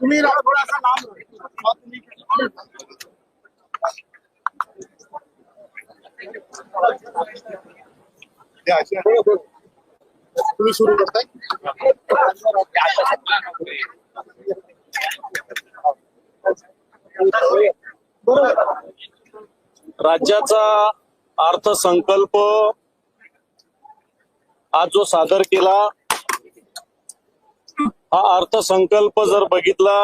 तुम्ही तुम्ही सुरू करताय? राज्याचा अर्थसंकल्प आज जो सादर केला हा अर्थसंकल्प जर बघितला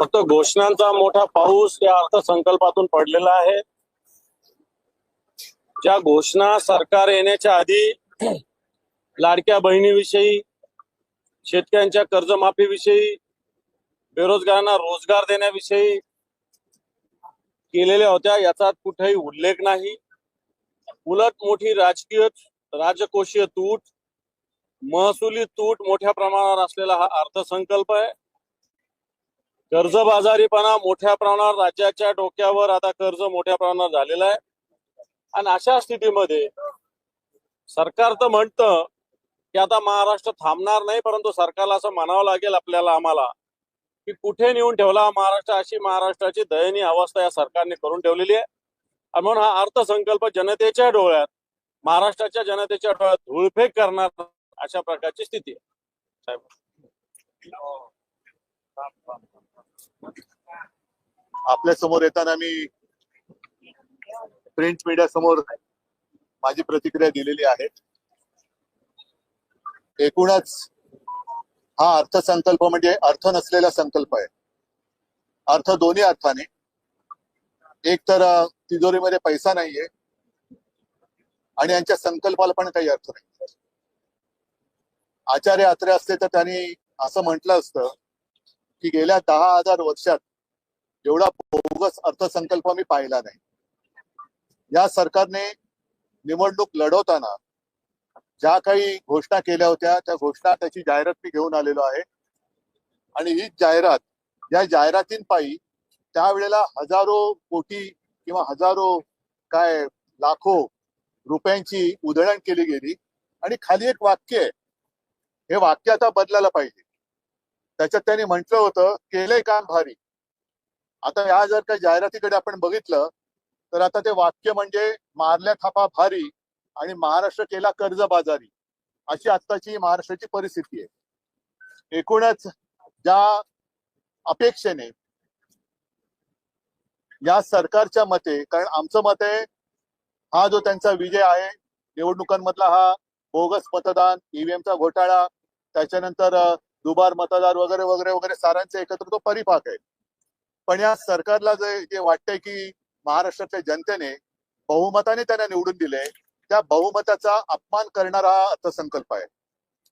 फक्त घोषणांचा मोठा पाऊस या अर्थसंकल्पातून पडलेला आहे. ज्या घोषणा सरकार येण्याच्या आधी लाडक्या बहिणीविषयी शेतकऱ्यांच्या कर्जमाफीविषयी बेरोजगारांना रोजगार देण्याविषयी केलेल्या होत्या याचा कुठेही उल्लेख नाही. उलट मोठी राजकीय राजकोषीय तूट महसुली तूट मोठ्या प्रमाणावर असलेला हा अर्थसंकल्प आहे. कर्जबाजारीपणा मोठ्या प्रमाणावर राज्याच्या डोक्यावर आता कर्ज मोठ्या प्रमाणावर झालेलं आहे. आणि अशा स्थितीमध्ये सरकार तर म्हणतं की आता महाराष्ट्र थांबणार नाही परंतु सरकारला असं म्हणावं लागेल आपल्याला आम्हाला की कुठे नेऊन ठेवला महाराष्ट्र अशी महाराष्ट्राची दयनीय अवस्था या सरकारने करून ठेवलेली आहे. आणि म्हणून हा अर्थसंकल्प जनतेच्या डोळ्यात महाराष्ट्राच्या जनतेच्या डोळ्यात धुळफेक करणार अशा प्रकारची स्थिती आहे. आपल्यासमोर येताना मी प्रिंट मीडिया समोर माझी प्रतिक्रिया दिलेली आहे. एकूणच हा अर्थसंकल्प म्हणजे अर्थ नसलेला संकल्प आहे. अर्थ दोन्ही अर्थाने. एक तर तिजोरीमध्ये पैसा नाहीये. आणि यांच्या संकल्पाला पण काही अर्थ नाही आचार्य अत्रे असते तर त्यांनी असं म्हटलं असतं की गेल्या दहा हजार वर्षात एवढा बोगस अर्थसंकल्प मी पाहिला नाही. या सरकारने निवडणूक लढवताना ज्या काही घोषणा केल्या होत्या त्या घोषणा त्याची जाहिरात मी घेऊन आलेलो आहे. आणि ही जाहिरात या जाहिरातींपायी त्यावेळेला हजारो कोटी किंवा हजारो काय लाखो रुपयांची उधळण केली गेली. आणि खाली एक वाक्य आहे हे वाक्य आता बदलायला पाहिजे. त्याच्यात त्यांनी म्हटलं होतं केलंय काम भारी. आता या जर का जाहिरातीकडे आपण बघितलं तर आता ते वाक्य म्हणजे मारल्या थापा भारी आणि महाराष्ट्र केला कर्ज बाजारी. अशी आत्ताची महाराष्ट्राची परिस्थिती आहे. एकूणच ज्या अपेक्षेने या सरकारच्या मते कारण आमचं मत आहे हा जो त्यांचा विजय आहे निवडणुकांमधला हा बोगस मतदान ईव्हीएमचा घोटाळा त्याच्यानंतर दुबार मतदार वगैरे वगैरे वगैरे सारांचे एकत्र तो परिपाक आहे. पण या सरकारला जे जे वाटतंय की महाराष्ट्राच्या जनतेने बहुमताने त्यांना निवडून दिले त्या बहुमताचा अपमान करणारा हा अर्थसंकल्प आहे.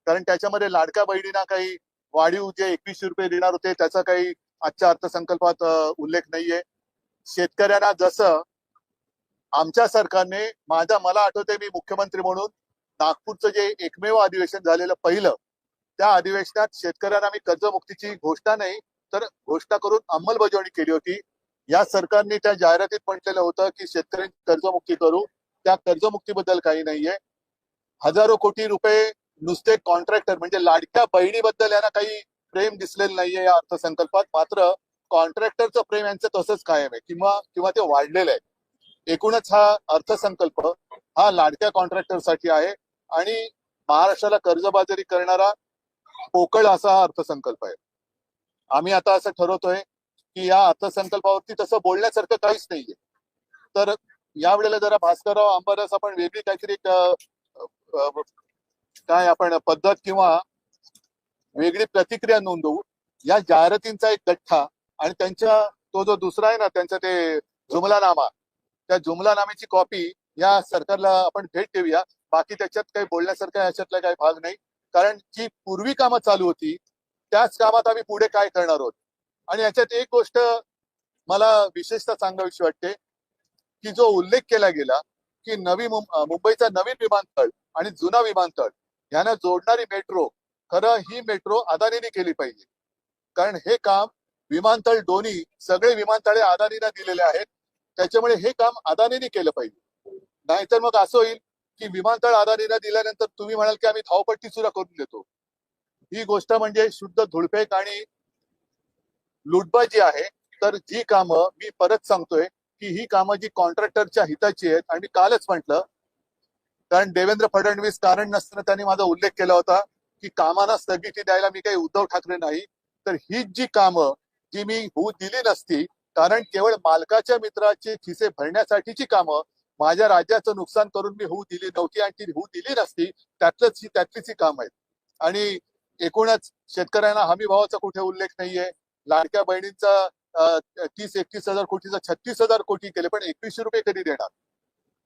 कारण त्याच्यामध्ये लाडक्या बहिणींना काही वाढीव जे एकवीसशे रुपये देणार होते त्याचा काही आजच्या अर्थसंकल्पात उल्लेख नाहीये. शेतकऱ्यांना जसं आमच्या सरकारने माझ्या मला आठवते मी मुख्यमंत्री म्हणून नागपूरचं जे एकमेव अधिवेशन झालेलं पहिलं त्या अधिवेशनात शेतकऱ्यांना मी कर्जमुक्तीची घोषणा नाही तर घोषणा करून अंमलबजावणी केली होती. या सरकारने त्या जाहिरातीत म्हटलेलं होतं की शेतकऱ्यांची कर्जमुक्ती करू. त्या कर्जमुक्तीबद्दल काही नाहीये. हजारो कोटी रुपये नुसते कॉन्ट्रॅक्टर म्हणजे लाडक्या बहिणीबद्दल यांना काही प्रेम दिसलेलं नाहीये या अर्थसंकल्पात. मात्र कॉन्ट्रॅक्टरचं प्रेम यांचं तसंच कायम आहे. किंवा किंवा ते वाढलेलं आहे. एकूणच हा अर्थसंकल्प हा लाडक्या कॉन्ट्रॅक्टरसाठी आहे. आणि महाराष्ट्राला कर्जबाजारी करणारा पोकळ असा हा अर्थसंकल्प आहे. आम्ही आता असं ठरवतोय की या अर्थसंकल्पावरती तसं बोलण्यासारखं काहीच नाहीये. तर यावेळेला जरा भास्करराव आंबारस आपण वेगळी काहीतरी काय आपण पद्धत किंवा वेगळी प्रतिक्रिया नोंदवू या जाहिरातींचा एक गठ्ठा आणि त्यांच्या तो जो दुसरा आहे ना त्यांचा ते जुमलानामा त्या जुमलानाम्याची कॉपी या सरकारला आपण भेट देऊया. बाकी त्याच्यात काही बोलण्यासारखं याच्यातला काही भाग नाही. कारण जी पूर्वी कामं चालू होती त्याच कामात आम्ही पुढे काय करणार आहोत? आणि याच्यात एक गोष्ट मला विशेषतः सांगावीशी वाटते की जो उल्लेख केला गेला की नवी मुंबईचा नवीन विमानतळ आणि जुना विमानतळ यांना जोडणारी मेट्रो खरं ही मेट्रो अदानीने केली पाहिजे. कारण हे काम विमानतळ दोन्ही सगळे विमानतळे अदानीला दिलेले आहेत त्याच्यामुळे हे काम अदानीने केलं पाहिजे. नाहीतर मग असं होईल की विमानतळ अदानीला दिल्यानंतर तुम्ही म्हणाल की आम्ही धावपट्टी सुद्धा करून देतो. ही गोष्ट म्हणजे शुद्ध धुळफेक आणि लुटबाजी आहे. तर जी कामं मी परत सांगतोय की ही कामं जी कॉन्ट्रॅक्टरच्या हिताची आहेत आणि कालच म्हटलं कारण देवेंद्र फडणवीस कारण नसताना त्यांनी माझा उल्लेख केला होता की कामांना स्थगिती द्यायला मी काही उद्धव ठाकरे नाही. तर ही जी कामं जी मी होऊ दिली नसती कारण केवळ मालकाच्या मित्राचे खिसे भरण्यासाठीची कामं माझ्या राज्याचं नुकसान करून मी होऊ दिली नव्हती आणि ती होऊ दिली नसती त्यातलंच ही त्यातलीच ही काम आहेत. आणि एकूणच शेतकऱ्यांना हमी भावाचा कुठे उल्लेख नाहीये. लाडक्या बहिणींचा तीस एकतीस हजार कोटीचा छत्तीस हजार कोटी केले पण एकवीसशे रुपये कधी देणार?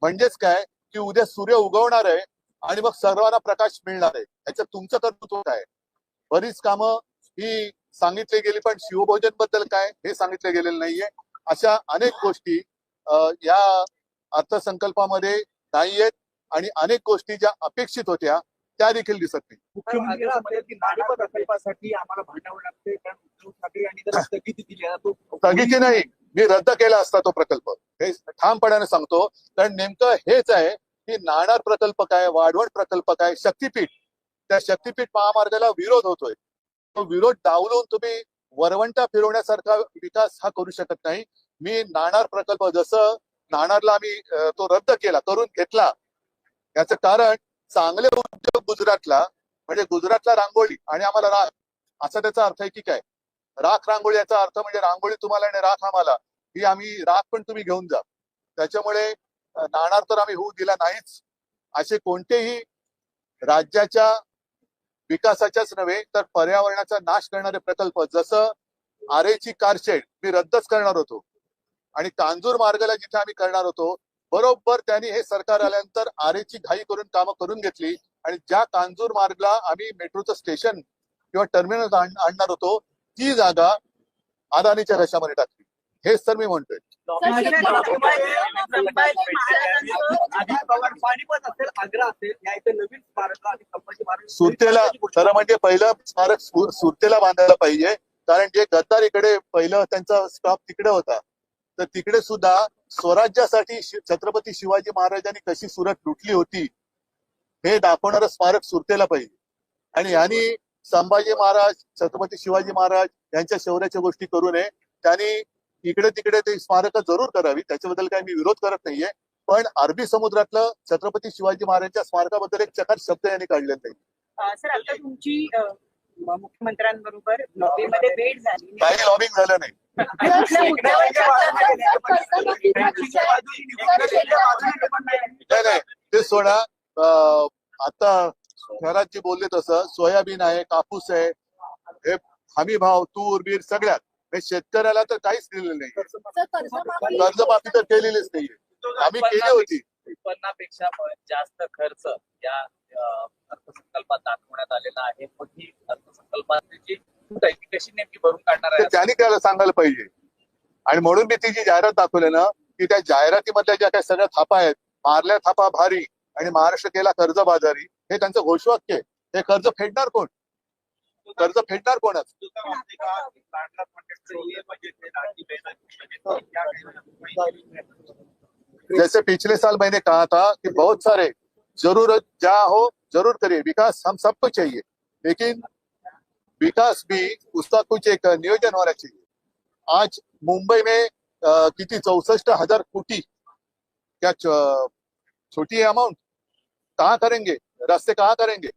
म्हणजेच काय? की उद्या सूर्य उगवणार आहे आणि मग सर्वांना प्रकाश मिळणार आहे. याच्यात तुमचं कर्तृत्व काय? बरीच कामं ही सांगितली गेली पण शिवभोजनबद्दल काय हे सांगितलं गेलेलं नाहीये. अशा अनेक गोष्टी या अर्थसंकल्पामध्ये नाहीयेत आणि अनेक गोष्टी ज्या अपेक्षित होत्या त्या देखील दिसत नाही. स्थगिती नाही मी रद्द केला असता तो प्रकल्प. हे ठामपणाने सांगतो कारण नेमकं हेच आहे की नाणार प्रकल्प काय वाढवण प्रकल्प काय शक्तीपीठ. त्या शक्तीपीठ महामार्गाला विरोध होतोय. तो विरोध डावलून तुम्ही वरवंटा फिरवण्यासारखा विकास हा करू शकत नाही. मी नाणार प्रकल्प जसं नाणारला आम्ही तो रद्द केला करून घेतला. याचं कारण चांगले उद्योग गुजरातला म्हणजे गुजरातला रांगोळी आणि आम्हाला राख. असा त्याचा अर्थ आहे की काय? राख रांगोळी याचा अर्थ म्हणजे रांगोळी तुम्हाला आणि राख आम्हाला. ही आम्ही राख पण तुम्ही घेऊन जा. त्याच्यामुळे नाणार तर आम्ही होऊ दिला नाहीच. असे कोणतेही राज्याच्या विकासाच्याच नव्हे तर पर्यावरणाचा नाश करणारे प्रकल्प जसं आरेची कारशेड मी रद्दच करणार होतो. आणि कांजूर मार्गाला जिथे आम्ही करणार होतो बरोबर त्यांनी हे सरकार आल्यानंतर आरेची घाई करून कामं करून घेतली आणि ज्या कांजूर मार्गला आम्ही मेट्रोचं स्टेशन किंवा टर्मिनल आणणार होतो ती जागा अदानीच्या घशामध्ये टाकली. हेच तर मी म्हणतोय. सुरतेला खरं म्हणजे पहिलं स्मारक सुरतेला बांधायला पाहिजे कारण जे गद्दारीकडे पहिलं त्यांचा स्टॉप तिकडे होता. तर तिकडे सुद्धा स्वराज्यासाठी छत्रपती शिवाजी महाराजांनी कशी सुरत लुटली होती हे दाखवणारं स्मारक सुरतेला पाहिजे. आणि यांनी संभाजी महाराज छत्रपती शिवाजी महाराज यांच्या शौर्याच्या गोष्टी करू नये. त्यांनी इकडे तिकडे ते स्मारक जरूर करावी त्याच्याबद्दल काही मी विरोध करत नाहीये. पण अरबी समुद्रातलं छत्रपती शिवाजी महाराजांच्या स्मारकाबद्दल एक चकार शब्द यांनी काढलेला नाही सर आता तुमची मुख्यमंत्र्यांबरोबर लॉबीमध्ये भेट झाली. काही लॉबिंग झालं नाही. नाही नाही ते सोडा. आता घरात जे बोलले तसं सोयाबीन आहे कापूस आहे हे हमी भाव तूर बीर सगळ्यात. हे शेतकऱ्याला तर काहीच दिलेलं नाही. कर्जमाफी तर केलेलीच नाहीये. आम्ही केली होती. उत्पन्नापेक्षा जास्त खर्च या अर्थसंकल्पात दाखवण्यात आलेला आहे. मग ही ती कशी नेमकी भरून काढणार आहे त्यांनी त्याला सांगायला पाहिजे. आणि म्हणून मी ती जी जाहिरात दाखवली ना की त्या जाहिरातीमधल्या ज्या काही सगळ्या थापा आहेत मारल्या थापा भारी आणि महाराष्ट्र केला कर्ज बाजारी हे त्यांचं घोषवाक्य आहे. हे कर्ज फेडणार कोण? कर्ज फेडणार कोणच? जैसे पिछले साल मैंने कहा था कि बहुत सारे जरूरत जा हो जरूर करिए विकास हम सबको चाहिए। लेकिन विकास भी उसका कुछ एक नियोजन होना चाहिए। आज मुंबई में किती चौसष्ट हज़ार कोटी क्या छोटी है अमाउंट कहाँ करेंगे? रास्ते कहाँ करेंगे?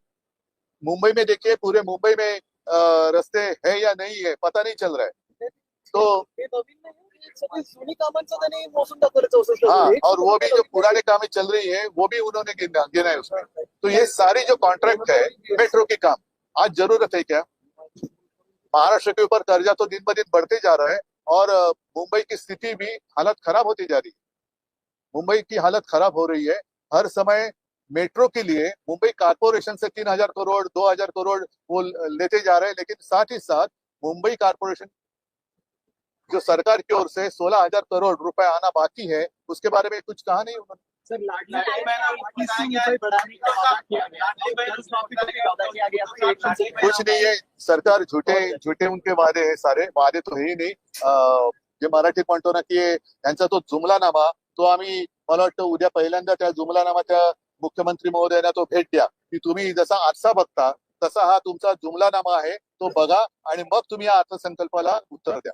मुंबई में देखिए पूरे मुंबई में अ, रास्ते है या नहीं है पता नहीं चल रहा है। तो हे चौसष्ट हाँ। और वो भी जो पुराने कामें चल रही है वो भी उन्होंने गिना है उसमें। तो ये सारी जो कॉन्ट्रैक्ट है मेट्रो के काम आज ज़रूरत है क्या? महाराष्ट्र के ऊपर कर्जा तो दिन ब दिन बढ़ते जा रहा है और मुंबई की स्थिति भी हालत खराब होती जा रही है। मुंबई की हालत खराब हो रही है। हर समय मेट्रो के लिए मुंबई कारपोरेशन से तीन हज़ार करोड़, दो हज़ार करोड़ वो लेते जा रहे हैं, लेकिन साथ ही साथ मुंबई कारपोरेशन जो सरकार की ओर से सोलह हज़ार करोड़ रुपए आना बाकी है, उसके बारे में कुछ कहा नहीं उन्होंने। सर लाडली बहन को 21 रुपए बढ़ाने का वादा किया गया कर्ज माफी का भी वादा किया गया तो एक लाख रुपए कुछ नहीं है सरकार झुटे झुटे उनके वादे हैं सारे वादे तो है ही नाही जे मराठीत म्हणतो ना की त्यांचा तो जुमलानामा तो आम्ही मला वाटतं उद्या पहिल्यांदा त्या जुमलानामाच्या मुख्यमंत्री महोदयांना तो भेट द्या की तुम्ही जसा आजचा बघता तसा हा तुमचा जुमलानामा आहे तो बघा आणि मग तुम्ही या अर्थसंकल्पाला उत्तर द्या.